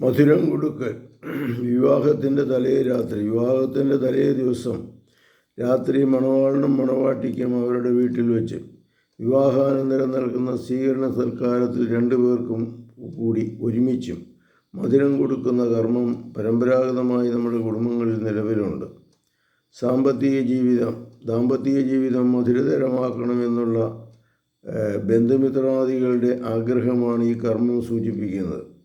മധുരം കൊടുക്കൽ. വിവാഹത്തിന്റെ തലേ രാത്രി വിവാഹത്തിന്റെ തലേ ദിവസം രാത്രി മണവാളനും മണവാട്ടിക്കും അവരുടെ വീട്ടിൽ വെച്ച് വിവാഹാനന്തരം നൽകുന്ന സ്വീകരണ സൽക്കാരത്തിൽ രണ്ടു പേർക്കും കൂടി ഒരുമിച്ചും മധുരം കൊടുക്കുന്ന കർമ്മം പരമ്പരാഗതമായി നമ്മുടെ കുടുംബങ്ങളിൽ നിലവിലുണ്ട്. സാമ്പത്തിക ജീവിതം ദാമ്പത്തിക ജീവിതം മധുരതരമാക്കണമെന്നുള്ള ബന്ധുമിത്രാദികളുടെ ആഗ്രഹമാണ് ഈ കർമ്മം സൂചിപ്പിക്കുന്നത്.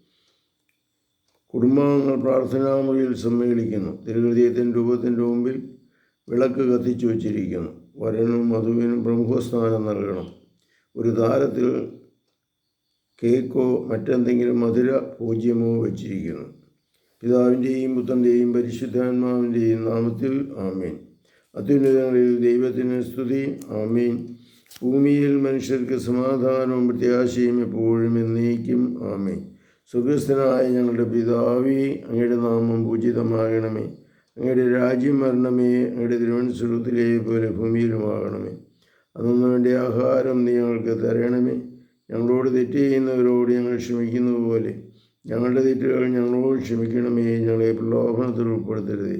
കുടുംബാംഗങ്ങൾ പ്രാർത്ഥനാമുറിയിൽ സമ്മേളിക്കുന്നു. തിരുഹൃദയത്തിന്റെ രൂപത്തിന്റെ മുമ്പിൽ വിളക്ക് കത്തിച്ചു വച്ചിരിക്കുന്നു. വരനും മധുവിനും പ്രമുഖസ്ഥാനം നൽകണം. ഒരു താരത്തിൽ കേക്കോ മറ്റെന്തെങ്കിലും മധുര പൂജ്യമോ വച്ചിരിക്കുന്നു. പിതാവിന്റെയും പുത്രന്റെയും പരിശുദ്ധാത്മാവിന്റെയും നാമത്തിൽ ആമീൻ. അത്യുന്നതങ്ങളിൽ ദൈവത്തിന് സ്തുതി. ആമീൻ. ഭൂമിയിൽ മനുഷ്യർക്ക് സമാധാനവും പ്രത്യാശയും എപ്പോഴും എന്നേക്കും ആമീൻ. സുഖസ്ഥനായ ഞങ്ങളുടെ പിതാവി അങ്ങയുടെ നാമം പൂജിതമാകണമേ. അങ്ങയുടെ രാജ്യം വരണമേ അങ്ങയുടെ തിരുവനന്തപുരത്തിലെ പോലെ ഭൂമിയിലുമാകണമേ. അന്നു വേണ്ടി ആഹാരം നീ ഞങ്ങൾക്ക് തരണമേ. ഞങ്ങളോട് തെറ്റ് ചെയ്യുന്നവരോട് ഞങ്ങൾ ക്ഷമിക്കുന്നത് പോലെ ഞങ്ങളുടെ തെറ്റുകൾ ഞങ്ങളോട് ക്ഷമിക്കണമേ. ഞങ്ങളെ പ്രലോഭനത്തിൽ ഉൾപ്പെടുത്തരുതേ.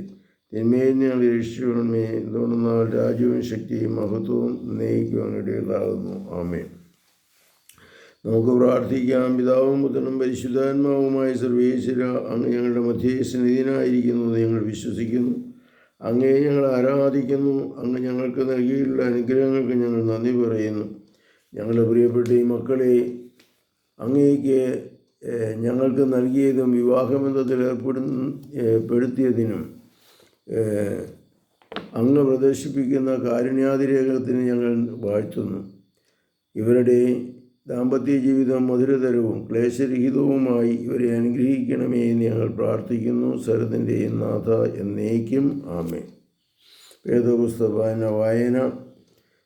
തിന്മയിൽ ഞങ്ങൾ രക്ഷിക്കണമേ. എന്തുകൊണ്ടെന്നാൽ രാജ്യവും ശക്തിയും മഹത്വവും നയിക്കും ഇടയിലാകുന്നു ആമേ നമുക്ക് പ്രാർത്ഥിക്കാം പിതാവും പുത്രനും പരിശുദ്ധാത്മാവുമായ സർവേശ്വര അങ്ങ് ഞങ്ങളുടെ എന്ന് ഞങ്ങൾ വിശ്വസിക്കുന്നു. അങ്ങേ ഞങ്ങൾ ആരാധിക്കുന്നു. അങ്ങ് ഞങ്ങൾക്ക് നൽകിയിട്ടുള്ള അനുഗ്രഹങ്ങൾക്ക് ഞങ്ങൾ നന്ദി പറയുന്നു. ഞങ്ങളുടെ പ്രിയപ്പെട്ട ഈ മക്കളെ അങ്ങേക്ക് ഞങ്ങൾക്ക് നൽകിയതും വിവാഹബന്ധത്തിൽ ഏർപ്പെടുന്ന പെടുത്തിയതിനും അങ്ങ് പ്രദർശിപ്പിക്കുന്ന കാരുണ്യാതിരേഖത്തിന് ഞങ്ങൾ വാഴ്ത്തുന്നു. ഇവരുടെ ദാമ്പത്യ ജീവിതം മധുരതരവും ക്ലേശരഹിതവുമായി ഇവരെ അനുഗ്രഹിക്കണമേ എന്ന് ഞങ്ങൾ പ്രാർത്ഥിക്കുന്നു. സരത്തിന്റെയും നാഥ എന്നേക്കും. ആമേ വേദപുസ്തക വായന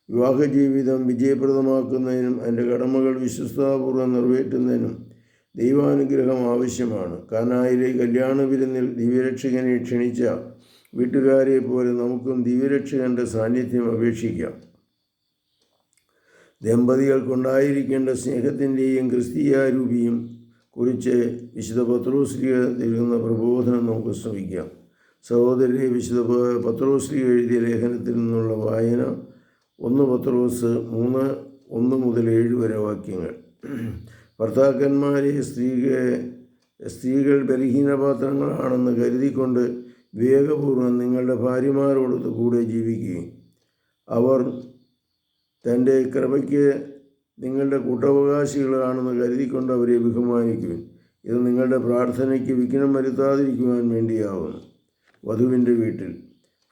വിവാഹ ജീവിതം വിജയപ്രദമാക്കുന്നതിനും അതിന്റെ കടമകൾ വിശ്വസ്താപൂർവം നിറവേറ്റുന്നതിനും ദൈവാനുഗ്രഹം ആവശ്യമാണ്. കാനായിലെ കല്യാണ വിരുന്നിൽ ദിവ്യരക്ഷകനെ ക്ഷണിച്ച വീട്ടുകാരെ പോലെ നമുക്കും ദിവ്യരക്ഷകന്റെ സാന്നിധ്യം അപേക്ഷിക്കാം. ദമ്പതികൾക്കുണ്ടായിരിക്കേണ്ട സ്നേഹത്തിന്റെയും ക്രിസ്തീയാരൂപിയും കുറിച്ച് വിശുദ്ധ പത്രോശ്രീ നൽകുന്ന പ്രബോധനം നമുക്ക് ശ്രമിക്കാം. സഹോദരനെ വിശുദ്ധ പത്രോശ്രീ എഴുതിയ ലേഖനത്തിൽ നിന്നുള്ള വായന ഒന്ന് പത്രോസ് മൂന്ന് ഒന്ന് മുതൽ ഏഴ് വരെ വാക്യങ്ങൾ. ഭർത്താക്കന്മാരെ സ്ത്രീകൾ സ്ത്രീകൾ ബലഹീനപാത്രങ്ങളാണെന്ന് കരുതിക്കൊണ്ട് വിവേകപൂർവം നിങ്ങളുടെ ഭാര്യമാരോടൊത്ത് കൂടെ ജീവിക്കുകയും അവർ തന്റെ കൃപയ്ക്ക് നിങ്ങളുടെ കൂട്ടവകാശികളാണെന്ന് കരുതിക്കൊണ്ട് അവരെ ബഹുമാനിക്കുവിൻ. ഇത് നിങ്ങളുടെ പ്രാർത്ഥനയ്ക്ക് വിഘ്നം വരുത്താതിരിക്കുവാൻ വേണ്ടിയാവുന്നു വധുവിന്റെ വീട്ടിൽ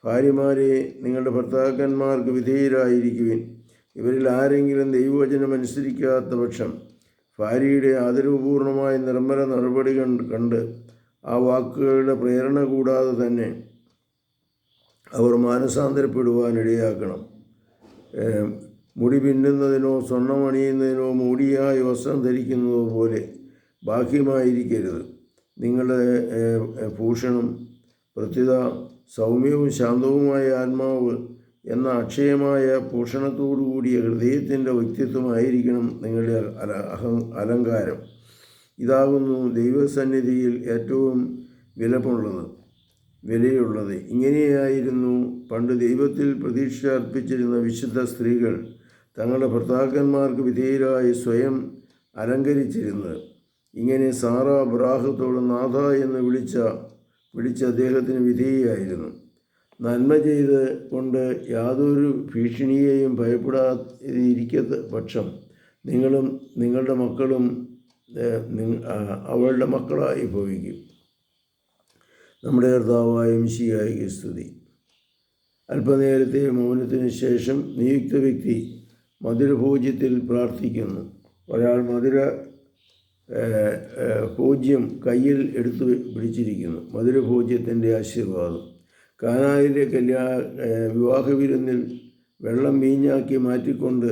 ഭാര്യമാരെ നിങ്ങളുടെ ഭർത്താക്കന്മാർക്ക് വിധേയരായിരിക്കുവിൻ. ഇവരിൽ ആരെങ്കിലും ദൈവവചനം അനുസരിക്കാത്ത പക്ഷം ഭാര്യയുടെ ആദരവുപൂർണമായ നിർമ്മല നടപടി കണ്ട് ആ വാക്കുകളുടെ പ്രേരണ കൂടാതെ തന്നെ അവർ മാനസാന്തരപ്പെടുവാൻ ഇടയാക്കണം മുടി പിന്നുന്നതിനോ സ്വർണം അണിയുന്നതിനോ മൂടിയായ വസ്ത്രം ധരിക്കുന്നതോ പോലെ ബാഹ്യമായിരിക്കരുത്. നിങ്ങളുടെ ഭൂഷണം പ്രത്യുത സൗമ്യവും ശാന്തവുമായ ആത്മാവ് എന്ന അക്ഷയമായ ഭൂഷണത്തോടു കൂടിയ ഹൃദയത്തിന്റെ വ്യക്തിത്വമായിരിക്കണം നിങ്ങളുടെ അഹം അലങ്കാരം. ഇതാകുന്നു ദൈവസന്നിധിയിൽ ഏറ്റവും വിലപ്പുള്ളത് വിലയുള്ളത്. ഇങ്ങനെയായിരുന്നു പണ്ട് ദൈവത്തിൽ പ്രതീക്ഷ അർപ്പിച്ചിരുന്ന വിശുദ്ധ സ്ത്രീകൾ തങ്ങളുടെ ഭർത്താക്കന്മാർക്ക് വിധേയരായി സ്വയം അലങ്കരിച്ചിരുന്നത്. ഇങ്ങനെ സാറ അബ്രാഹത്തോട് നാഥ എന്ന് വിളിച്ച വിളിച്ച അദ്ദേഹത്തിന് വിധേയായിരുന്നു നന്മ ചെയ്ത് കൊണ്ട് യാതൊരു ഭീഷണിയെയും ഭയപ്പെടാതിരിക്കത്ത പക്ഷം നിങ്ങളും നിങ്ങളുടെ മക്കളും അവളുടെ മക്കളായി ഭവിക്കും. നമ്മുടെ കർത്താവായ മിശിയായി സ്തുതി. അല്പനേരത്തെ മൗനത്തിന് ശേഷം നിയുക്ത വ്യക്തി മധുരഭോജ്യത്തിൽ പ്രാർത്ഥിക്കുന്നു. ഒരാൾ മധുര ഭോജ്യം കയ്യിൽ എടുത്തു പിടിച്ചിരിക്കുന്നു. മധുരഭോജ്യത്തിന്റെ ആശീർവാദം. കാനായിലെ കല്യാ വിവാഹ വിരുന്നിൽ വെള്ളം വീഞ്ഞാക്കി മാറ്റിക്കൊണ്ട്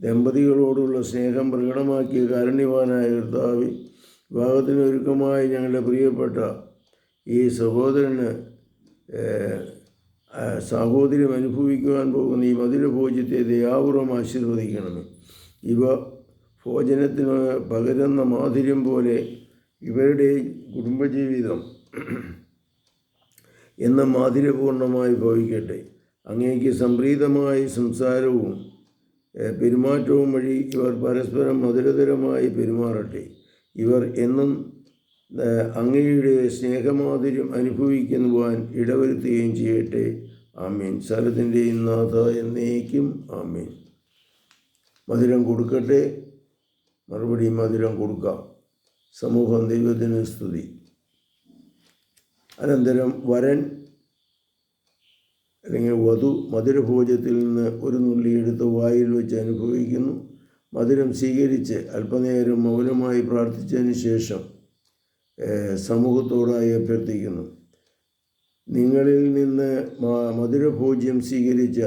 ദമ്പതികളോടുള്ള സ്നേഹം പ്രകടമാക്കിയ കാരുണ്യവാനായ കർത്താവ് വിവാഹത്തിന് ഒരുക്കമായി ഞങ്ങളുടെ പ്രിയപ്പെട്ട ഈ സഹോദരന് സാഹോദര്യം അനുഭവിക്കുവാൻ പോകുന്ന ഈ മധുരഭോജ്യത്തെ ദയാപൂർവം ആശീർവദിക്കണമേ. ഇവ ഭോജനത്തിന് പകരുന്ന മാധുര്യം പോലെ ഇവരുടെ കുടുംബജീവിതം എന്ന മാധുര്യപൂർണമായി ഭവിക്കട്ടെ. അങ്ങേക്ക് സംപ്രീതമായ സംസാരവും പെരുമാറ്റവും വഴി ഇവർ പരസ്പരം മധുരതരമായി പെരുമാറട്ടെ. ഇവർ എന്നും അങ്ങയുടെ സ്നേഹമാധുര്യം അനുഭവിക്കുവാൻ ഇടവരുത്തുകയും ചെയ്യട്ടെ. ആമീൻ. സകലത്തിന്റെയും നാഥ എന്നേക്കും ആമീൻ. മധുരം കൊടുക്കട്ടെ. മറുപടി മധുരം കൊടുക്കാം. സമൂഹം ദൈവത്തിന് സ്തുതി. അനന്തരം വരൻ അല്ലെങ്കിൽ വധു മധുരഭോജത്തിൽ നിന്ന് ഒരു നുള്ളി എടുത്ത് വായിൽ വെച്ച് അനുഭവിക്കുന്നു. മധുരം സ്വീകരിച്ച് അല്പനേരം മൗനമായി പ്രാർത്ഥിച്ചതിന് ശേഷം സമൂഹത്തോടായി അഭ്യർത്ഥിക്കുന്നു. നിങ്ങളിൽ നിന്ന് മധുരഭോജ്യം സ്വീകരിച്ച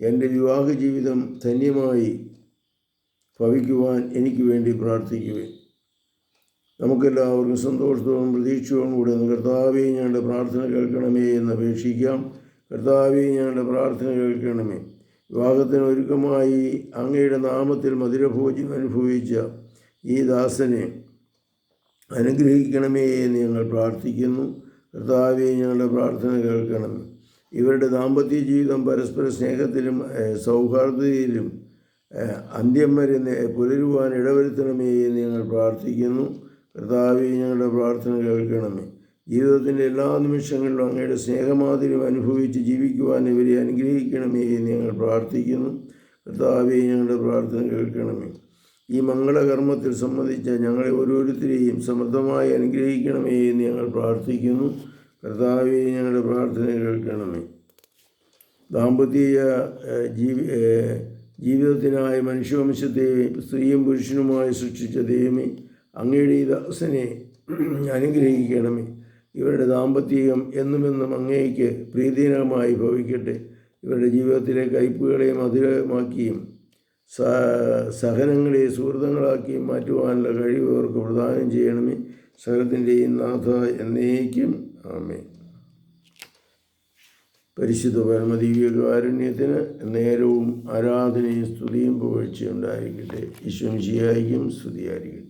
എന്റെ വിവാഹ ജീവിതം ധന്യമായി ഭവിക്കുവാൻ എനിക്ക് വേണ്ടി പ്രാർത്ഥിക്കുവേ നമുക്കെല്ലാവർക്കും സന്തോഷത്തോടും പ്രതീക്ഷയോടും കൂടെ കർത്താവെ ഞങ്ങളുടെ പ്രാർത്ഥന കേൾക്കണമേ എന്ന് അപേക്ഷിക്കാം. കർത്താവെ ഞങ്ങളുടെ പ്രാർത്ഥന കേൾക്കണമേ. വിവാഹത്തിന് ഒരുക്കമായി അങ്ങയുടെ നാമത്തിൽ മധുരഭോജ്യം അനുഭവിച്ച ഈ ദാസനെ അനുഗ്രഹിക്കണമേ എന്ന് ഞങ്ങൾ പ്രാർത്ഥിക്കുന്നു. കർത്താവെ ഞങ്ങളുടെ പ്രാർത്ഥന കേൾക്കണം ഇവരുടെ ദാമ്പത്യ ജീവിതം പരസ്പര സ്നേഹത്തിലും സൗഹാർദ്ദതയിലും അന്ത്യം വരെ പുലരുവാൻ ഇടവരുത്തണമേ എന്ന് ഞങ്ങൾ പ്രാർത്ഥിക്കുന്നു. കർത്താവെ ഞങ്ങളുടെ പ്രാർത്ഥന കേൾക്കണമേ. ജീവിതത്തിന്റെ എല്ലാ നിമിഷങ്ങളിലും അങ്ങയുടെ സ്നേഹമാതിരും അനുഭവിച്ച് ജീവിക്കുവാൻ ഇവരെ അനുഗ്രഹിക്കണമേ എന്ന് ഞങ്ങൾ പ്രാർത്ഥിക്കുന്നു. കർത്താവെ ഞങ്ങളുടെ പ്രാർത്ഥന കേൾക്കണമേ. ഈ മംഗളകർമ്മത്തിൽ സംബന്ധിച്ച ഞങ്ങളെ ഓരോരുത്തരെയും സമൃദ്ധമായി അനുഗ്രഹിക്കണമേ എന്ന് ഞങ്ങൾ പ്രാർത്ഥിക്കുന്നു. കർത്താവെ ഞങ്ങളുടെ പ്രാർത്ഥന കേൾക്കണമേ. ദാമ്പത്യ ജീവി ജീവിതത്തിനായി മനുഷ്യവംശത്തെ സ്ത്രീയും പുരുഷനുമായി സൃഷ്ടിച്ച ദൈവമേ അങ്ങയുടെ ഈ ദാസനെ അനുഗ്രഹിക്കണമേ. ഇവരുടെ ദാമ്പത്യം എന്നുമെന്നും അങ്ങേക്ക് പ്രീതികരമായി ഭവിക്കട്ടെ. ഇവരുടെ ജീവിതത്തിലെ കയ്പുകളെ മധുരമാക്കിയും സഹനങ്ങളെ സുഹൃതങ്ങളാക്കി മാറ്റുവാനുള്ള കഴിവ് അവർക്ക് പ്രദാനം ചെയ്യണമേ. സകലത്തിന്റെയും നാഥ എന്നേക്കും. ആമേ പരിശുദ്ധ പരമദീവികാരുണ്യത്തിന് നേരവും ആരാധനയും സ്തുതിയും പുകഴ്ചയുണ്ടായിരിക്കട്ടെ ഉണ്ടായിരിക്കട്ടെ. ഈശ്വം സ്തുതിയായിരിക്കട്ടെ.